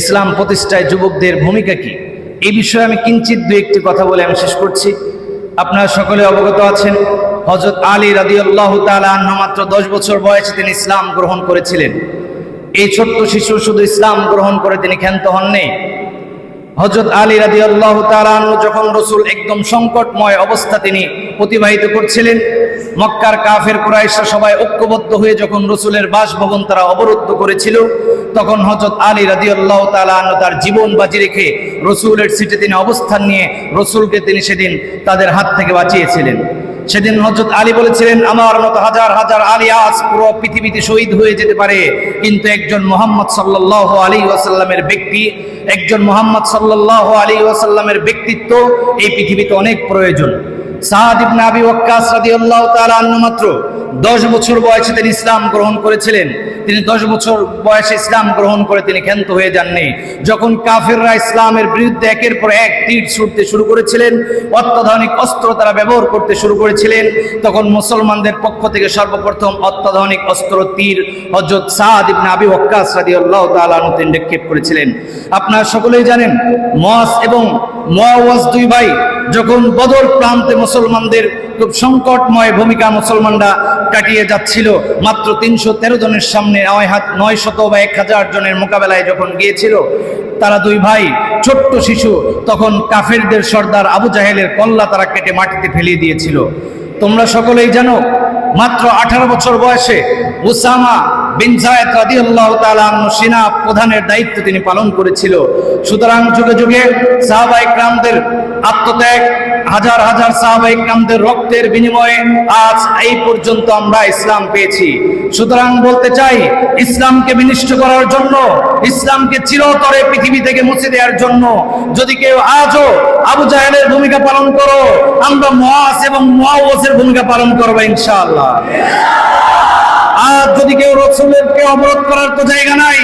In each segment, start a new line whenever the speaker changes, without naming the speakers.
ইসলাম প্রতিষ্ঠায় যুবকদের ভূমিকা কি? এই বিষয়ে আমি কিঞ্চিত দু একটি কথা বলে আমি শেষ করছি। আপনারা সকলে অবগত আছেন হজরত আলী রাদিয়াল্লাহু তাআলা আনহু মাত্র দশ বছর বয়সে তিনি ইসলাম গ্রহণ করেছিলেন। এই ছোট্ট শিশু শুধু ইসলাম গ্রহণ করে তিনি ক্ষান্ত হননি। হজরত আলী রাদি আল্লাহ যখন রসুল একদম সংকটময় অবস্থা তিনি অতিবাহিত করছিলেন, মক্কার কাফের কুরাইশা সবাই ঐক্যবদ্ধ হয়ে যখন রসুলের বাসভবন তারা অবরুদ্ধ করেছিল তখন হজরত আলী রাদি আল্লাহ তার জীবন বাজি রেখে রসুলের সিটে তিনি অবস্থান নিয়ে রসুলকে তিনি সেদিন তাদের হাত থেকে বাঁচিয়েছিলেন। সেদিন হজরত আলী বলেছিলেন, আমার মতো হাজার হাজার আলী আজ পুরো পৃথিবীতে শহীদ হয়ে যেতে পারে, কিন্তু একজন মোহাম্মদ সাল্লাহ আলী ওয়াসাল্লামের ব্যক্তি, একজন মোহাম্মদ সাল্লাহ আলী ওয়াসাল্লামের ব্যক্তিত্ব এই পৃথিবীতে অনেক প্রয়োজন। সাহাদ ইবনে আবি ওয়াক্কাস রাদিয়াল্লাহু তাআলা আনহু মাত্র 10 বছর বয়সে তিনি ইসলাম গ্রহণ করেছিলেন। তিনি 10 বছর বয়সে ইসলাম গ্রহণ করে তিনি ক্ষান্ত হয়ে যাননি। যখন ইসলামের বিরুদ্ধে একের পর এক তীর ছুটতে শুরু করেছিলেন, অত্যাধুনিক অস্ত্র তারা ব্যবহার করতে শুরু করেছিলেন, তখন মুসলমানদের পক্ষ থেকে সর্বপ্রথম অত্যাধুনিক অস্ত্র তীর হযরত সাদ তিনি নিক্ষেপ করেছিলেন। আপনারা সকলেই জানেন মস এবং দুই ভাই যখন বদর প্রান্তে মুসলমানদের খুব সংকটময় ভূমিকা মুসলমানরা কাটিয়ে যাচ্ছিল, মাত্র তিনশো তেরো জনের সামনে নয় হাত, নয় শত বা এক হাজার জনের মোকাবেলায় যখন গিয়েছিল, তারা দুই ভাই, ছোট্ট শিশু, তখন কাফেরদের সর্দার আবু জাহেলের কল্লা তারা কেটে মাটিতে ফেলিয়ে দিয়েছিল। তোমরা সকলেই জানো, মাত্র আঠারো বছর বয়সে উসামা সেনা প্রধানের দায়িত্ব তিনি পালন করেছিল। সুতরাং যুগে যুগে সাহাবা ইকরামদের আত্মত্যাগ, হাজার হাজার সাহাবাহিকদের রক্তের বিনিময়ে আজ এই পর্যন্ত আমরা ইসলাম পেয়েছি। সুতরাং বলতে চাই, ইসলামকে বিনিষ্ট করার জন্য, ইসলামকে চিরতরে পৃথিবী থেকে মুছে দেওয়ার জন্য যদি কেউ আজও আবু জাহেলের ভূমিকা পালন করো, আমরা মহাস এবং মহাওয়াসের ভূমিকা পালন করব ইনশাআল্লাহ। আর যদি কেউ রসুলেরকে অবরোধ করার তো জায়গা নাই,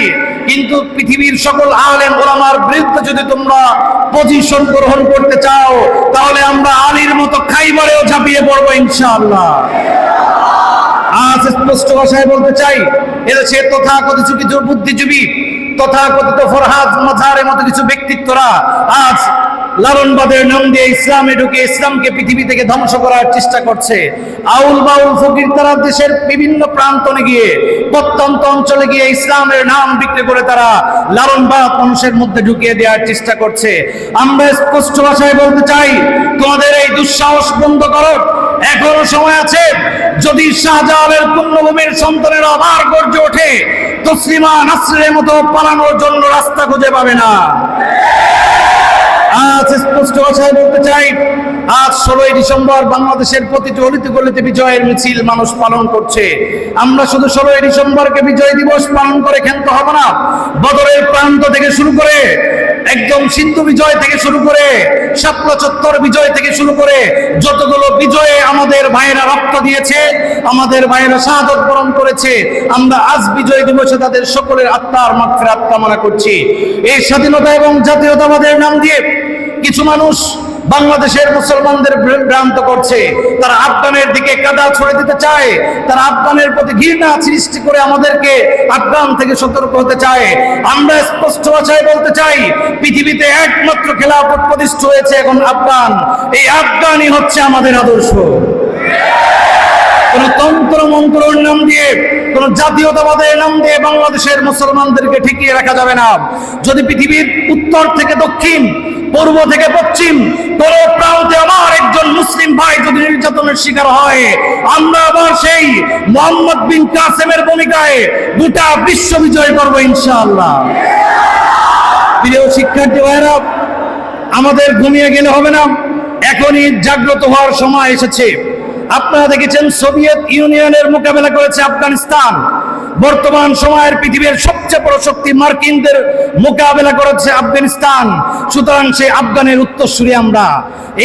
কিন্তু পৃথিবীর সকল আলেম ওলামার বিরুদ্ধে যদি তোমরা পজিশন গ্রহণ করতে চাও, তাহলে আমরা আলীর মতো খাইবারেও ঝাঁপিয়ে পড়ব ইনশাআল্লাহ। আজ স্পষ্ট ভাষায় বলতে চাই এদেশে কিছু বুদ্ধিজীবী, তথাকথিত ফরহাদ মাঝারের মতো কিছু ব্যক্তিত্বরা আজ লালনবাদের নাম দিয়ে ইসলামে ঢুকে ইসলামকে পৃথিবী থেকে ধ্বংস করার চেষ্টা করছে। আউল বাউল ফকির তারা দেশের বিভিন্ন প্রান্তনে গিয়ে, প্রত্যন্ত অঞ্চলে গিয়ে ইসলামের নাম বিক্রি করে তারা লালনবাদ মানুষের মধ্যে ঢুকিয়ে দেওয়ার চেষ্টা করছে। আমরা স্পষ্ট ভাষায় বলতে চাই, তোমাদের এই দুঃসাহস বন্ধ করো। এখনও সময় আছে, যদি শাহজাহানের পুণ্যভূমির সন্তানের আবার গর্জে ওঠে, তসলিমা নাসরের মতো পালানোর জন্য রাস্তা খুঁজে পাবে না। আজ স্পষ্ট ভাষায় বলতে চাই, আজ ষোলোই ডিসেম্বর বাংলাদেশের প্রতিটি অলিতে গলিতে বিজয়ের মিছিল মানুষ পালন করছে। আমরা শুধু ষোলোই ডিসেম্বরকে বিজয় দিবস পালন করে ক্ষান্ত হব না, বদরের প্রান্ত থেকে শুরু করে একদম সিন্ধু বিজয় থেকে শুরু করে শাপলা চত্বর বিজয় থেকে শুরু করে যতগুলো বিজয়ে আমাদের ভাইয়েরা রক্ত দিয়েছে, আমাদের ভাইয়েরা শাহাদত বরণ করেছে, আমরা আজ বিজয় দিবসে তাদের সকলের আত্মার মাগফিরাত কামনা করছি। এই স্বাধীনতা এবং জাতীয়তাবাদের নাম দিয়ে কিছু মানুষ বাংলাদেশের মুসলমানদের ভ্রান্ত করছে। তারা আফগানের দিকে কাদা ছড়ে দিতে চায়। তারা আফগানের প্রতি ঘৃণা সৃষ্টি করে আমাদেরকে আফগান থেকে সতর্ক হতে চায়। আমরা স্পষ্ট ভাষায় বলতে চাই, পৃথিবীতে একমাত্র খেলাফত প্রতিষ্ঠিত হয়েছে এখন আফগান। এই আফগানই হচ্ছে আমাদের আদর্শ। কোন তন্ত্র মন্ত্রর নাম দিয়ে, কোন জাতীয়তাবাদের নাম দিয়ে বাংলাদেশের মুসলমানদেরকে ঠিকিয়ে রাখা যাবে না। যদি পৃথিবীর উত্তর থেকে দক্ষিণ, পূর্ব থেকে পশ্চিম। আমার একজন মুসলিম ভাই যদি নির্যাতনের শিকার হয়, আমরা আবার সেই মোহাম্মদ বিন কাসেমের ভূমিকায় গোটা বিশ্ব বিজয় করব ইনশাআল্লাহ। প্রিয় শিক্ষার্থী ভাইরা আমাদের ঘুমিয়ে গেলে হবে না, এখনই জাগ্রত হওয়ার সময় এসেছে। আপনারা দেখেছেন সোভিয়েত ইউনিয়নের মোকাবেলা করেছে আফগানিস্তান। বর্তমান সময়ের পৃথিবীর সবচেয়ে বড় শক্তি মার্কিনদের মোকাবেলা করেছে আফগানিস্তান। সুতরাং সেই আফগানের উত্তরসূরি আমরা।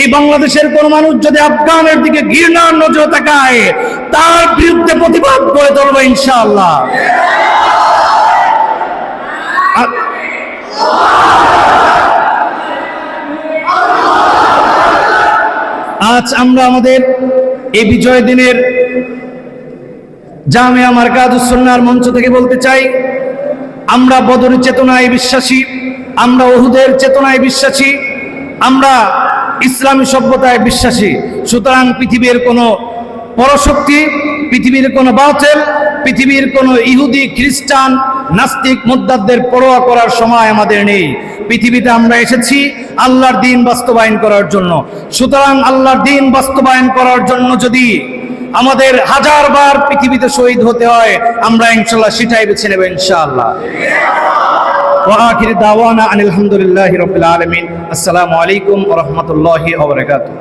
এই বাংলাদেশের কোন মানুষ যদি আফগানের দিকে ঘৃণার নজর তাকায়, তার বিরুদ্ধে প্রতিবাদ করে তুলবো ইনশাআল্লাহ। আজ আমরা আমাদের এই বিজয় দিনের জামিয়া মার্কাদুসন্নার মঞ্চ থেকে বলতে চাই, আমরা বদর চেতনায় বিশ্বাসী, আমরা ওহুদের চেতনায় বিশ্বাসী, আমরা ইসলামী সভ্যতায় বিশ্বাসী। সুতরাং পৃথিবীর কোনো পরশক্তি, পৃথিবীর কোনো বাতেল, পৃথিবীর কোনো ইহুদি, খ্রিস্টান, নাস্তিক মুদ্দাদের পরোয়া করার সময় আমাদের নেই। পৃথিবীতে আমরা এসেছি আল্লাহর দিন বাস্তবায়ন করার জন্য। সুতরাং আল্লাহর দিন বাস্তবায়ন করার জন্য যদি আমাদের হাজার বার পৃথিবীতে শহীদ হতে হয় আমরা ইনশাল্লাহ সেটাই বেছে নেব ইনশাআল্লাহ وآخر دعوانا أن الحمد لله رب العالمين السلام عليكم ورحمة الله وبركاته